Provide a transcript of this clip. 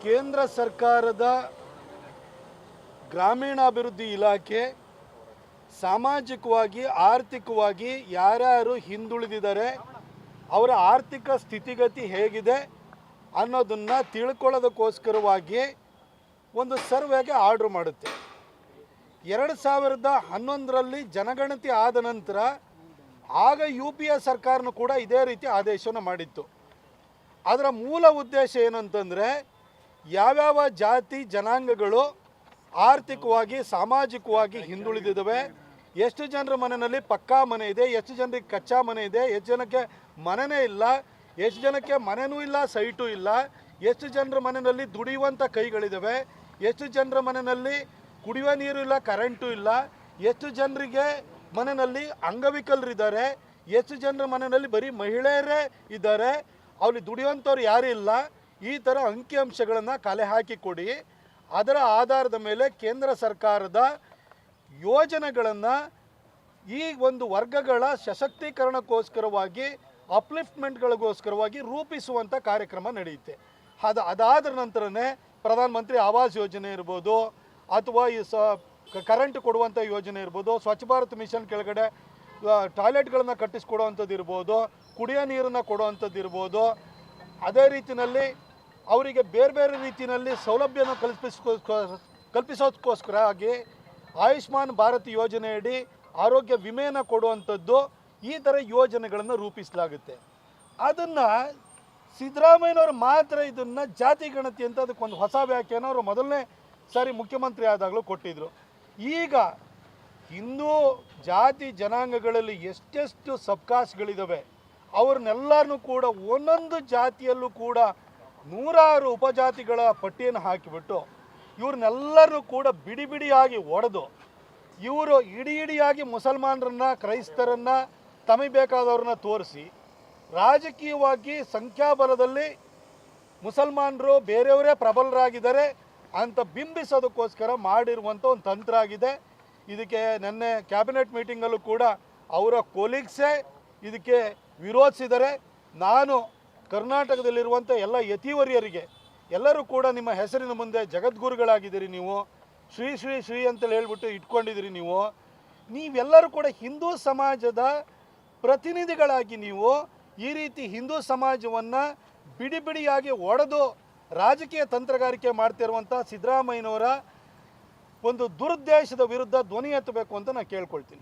ಕೇಂದ್ರ ಸರ್ಕಾರದ ಗ್ರಾಮೀಣಾಭಿವೃದ್ಧಿ ಇಲಾಖೆ ಸಾಮಾಜಿಕವಾಗಿ, ಆರ್ಥಿಕವಾಗಿ ಯಾರ್ಯಾರು ಹಿಂದುಳಿದಿದ್ದಾರೆ, ಅವರ ಆರ್ಥಿಕ ಸ್ಥಿತಿಗತಿ ಹೇಗಿದೆ ಅನ್ನೋದನ್ನು ತಿಳ್ಕೊಳ್ಳೋದಕ್ಕೋಸ್ಕರವಾಗಿ ಒಂದು ಸರ್ವೆಗೆ ಆರ್ಡ್ರ್ ಮಾಡುತ್ತೆ. ಎರಡು ಸಾವಿರದ ಹನ್ನೊಂದರಲ್ಲಿ ಜನಗಣತಿ ಆದ ನಂತರ ಆಗ ಯು ಪಿ ಎ ಸರ್ಕಾರನೂ ಕೂಡ ಇದೇ ರೀತಿ ಆದೇಶವನ್ನು ಮಾಡಿತ್ತು. ಅದರ ಮೂಲ ಉದ್ದೇಶ ಏನಂತಂದರೆ ಯಾವ್ಯಾವ ಜಾತಿ ಜನಾಂಗಗಳು ಆರ್ಥಿಕವಾಗಿ, ಸಾಮಾಜಿಕವಾಗಿ ಹಿಂದುಳಿದಿದ್ದಾವೆ? ಎಷ್ಟು ಜನರ ಮನೆಯಲ್ಲಿ ಪಕ್ಕಾ ಮನೆ ಇದೆ? ಎಷ್ಟು ಜನರಿಗೆ ಕಚ್ಚಾ ಮನೆ ಇದೆ? ಎಷ್ಟು ಜನಕ್ಕೆ ಮನೆಯೇ ಇಲ್ಲ? ಎಷ್ಟು ಜನಕ್ಕೆ ಮನೆನೂ ಇಲ್ಲ, ಸೈಟು ಇಲ್ಲ? ಎಷ್ಟು ಜನರ ಮನೆಯಲ್ಲಿ ದುಡಿಯುವಂಥ ಕೈಗಳಿದ್ದಾವೆ? ಎಷ್ಟು ಜನರ ಮನೆಯಲ್ಲಿ ಕುಡಿಯುವ ನೀರು ಇಲ್ಲ, ಕರೆಂಟು ಇಲ್ಲ? ಎಷ್ಟು ಜನರಿಗೆ ಮನೆಯಲ್ಲಿ ಅಂಗವಿಕಲರಿದ್ದಾರೆ? ಎಷ್ಟು ಜನರ ಮನೆಯಲ್ಲಿ ಬರೀ ಮಹಿಳೆಯರೇ ಇದ್ದಾರೆ? ಅವ್ರಿಗೆ ದುಡಿಯುವಂಥವ್ರು ಯಾರೂ ಇಲ್ಲ? ಈ ಥರ ಅಂಕಿಅಂಶಗಳನ್ನು ಕಲೆ ಹಾಕಿಕೊಡಿ ಅದರ ಆಧಾರದ ಮೇಲೆ ಕೇಂದ್ರ ಸರ್ಕಾರದ ಯೋಜನೆಗಳನ್ನು ಈ ಒಂದು ವರ್ಗಗಳ ಸಶಕ್ತೀಕರಣಕ್ಕೋಸ್ಕರವಾಗಿ ಅಪ್ಲಿಫ್ಟ್ಮೆಂಟ್ಗಳಿಗೋಸ್ಕರವಾಗಿ ರೂಪಿಸುವಂಥ ಕಾರ್ಯಕ್ರಮ ನಡೆಯುತ್ತೆ. ಅದು ಅದಾದ ನಂತರನೇ ಪ್ರಧಾನಮಂತ್ರಿ ಆವಾಸ್ ಯೋಜನೆ ಇರ್ಬೋದು, ಅಥವಾ ಈ ಸ ಕರೆಂಟ್ ಕೊಡುವಂಥ ಯೋಜನೆ ಇರ್ಬೋದು, ಸ್ವಚ್ಛ ಭಾರತ್ ಮಿಷನ್ ಕೆಳಗಡೆ ಟಾಯ್ಲೆಟ್ಗಳನ್ನು ಕಟ್ಟಿಸ್ಕೊಡುವಂಥದ್ದು ಇರ್ಬೋದು ಕುಡಿಯೋ ನೀರನ್ನು ಕೊಡುವಂಥದ್ದು ಇರ್ಬೋದು ಅದೇ ರೀತಿಯಲ್ಲಿ ಅವರಿಗೆ ಬೇರೆ ಬೇರೆ ರೀತಿಯಲ್ಲಿ ಸೌಲಭ್ಯನ ಕಲ್ಪಿಸ್ಕೋ ಕಲ್ಪಿಸೋದಕ್ಕೋಸ್ಕರ ಆಗಿ ಆಯುಷ್ಮಾನ್ ಭಾರತ್ ಯೋಜನೆಯಡಿ ಆರೋಗ್ಯ ವಿಮೆಯನ್ನು ಕೊಡುವಂಥದ್ದು ಈ ಥರ ಯೋಜನೆಗಳನ್ನು ರೂಪಿಸಲಾಗುತ್ತೆ. ಅದನ್ನು ಸಿದ್ದರಾಮಯ್ಯನವರು ಮಾತ್ರ ಇದನ್ನು ಜಾತಿ ಗಣತಿ ಅಂತ ಅದಕ್ಕೊಂದು ಹೊಸ ವ್ಯಾಖ್ಯಾನ ಅವರು ಮೊದಲನೇ ಸಾರಿ ಮುಖ್ಯಮಂತ್ರಿ ಆದಾಗಲೂ ಕೊಟ್ಟಿದ್ದರು ಈಗ ಹಿಂದೂ ಜಾತಿ ಜನಾಂಗಗಳಲ್ಲಿ ಎಷ್ಟೆಷ್ಟು ಸಬ್ಕಾಸ್ಟ್ಗಳಿದ್ದಾವೆ ಅವ್ರನ್ನೆಲ್ಲರನ್ನೂ ಕೂಡ ಒಂದೊಂದು ಜಾತಿಯಲ್ಲೂ ಕೂಡ ನೂರಾರು ಉಪಜಾತಿಗಳ ಪಟ್ಟಿಯನ್ನು ಹಾಕಿಬಿಟ್ಟು ಇವ್ರನ್ನೆಲ್ಲರೂ ಕೂಡ ಬಿಡಿ ಬಿಡಿಯಾಗಿ ಒಡೆದು ಇವರು ಇಡಿ ಇಡಿಯಾಗಿ ಮುಸಲ್ಮಾನರನ್ನ, ಕ್ರೈಸ್ತರನ್ನ, ತಮಗೆ ಬೇಕಾದವ್ರನ್ನ ತೋರಿಸಿ ರಾಜಕೀಯವಾಗಿ ಸಂಖ್ಯಾಬಲದಲ್ಲಿ ಮುಸಲ್ಮಾನರು ಬೇರೆಯವರೇ ಪ್ರಬಲರಾಗಿದ್ದಾರೆ ಅಂತ ಬಿಂಬಿಸೋದಕ್ಕೋಸ್ಕರ ಮಾಡಿರುವಂಥ ಒಂದು ತಂತ್ರ ಆಗಿದೆ. ಇದಕ್ಕೆ ನಿನ್ನೆ ಕ್ಯಾಬಿನೆಟ್ ಮೀಟಿಂಗಲ್ಲೂ ಕೂಡ ಅವರ ಕೊಲೀಗ್ಸೇ ಇದಕ್ಕೆ ವಿರೋಧಿಸಿದರೆ ನಾನು ಕರ್ನಾಟಕದಲ್ಲಿರುವಂಥ ಎಲ್ಲ ಯತಿವರಿಯರಿಗೆ ಎಲ್ಲರೂ ಕೂಡ ನಿಮ್ಮ ಹೆಸರಿನ ಮುಂದೆ ಜಗದ್ಗುರುಗಳಾಗಿದ್ದೀರಿ ನೀವು. ಶ್ರೀ ಶ್ರೀ ಶ್ರೀ ಅಂತೇಳಿ ಹೇಳ್ಬಿಟ್ಟು ಇಟ್ಕೊಂಡಿದ್ದೀರಿ ನೀವು. ನೀವೆಲ್ಲರೂ ಕೂಡ ಹಿಂದೂ ಸಮಾಜದ ಪ್ರತಿನಿಧಿಗಳಾಗಿ ನೀವು ಈ ರೀತಿ ಹಿಂದೂ ಸಮಾಜವನ್ನು ಬಿಡಿ ಬಿಡಿಯಾಗಿ ಒಡೆದು ರಾಜಕೀಯ ತಂತ್ರಗಾರಿಕೆ ಮಾಡ್ತಿರುವಂಥ ಸಿದ್ದರಾಮಯ್ಯನವರ ಒಂದು ದುರುದ್ದೇಶದ ವಿರುದ್ಧ ಧ್ವನಿ ಎತ್ತಬೇಕು ಅಂತ ನಾನು ಕೇಳ್ಕೊಳ್ತೀನಿ.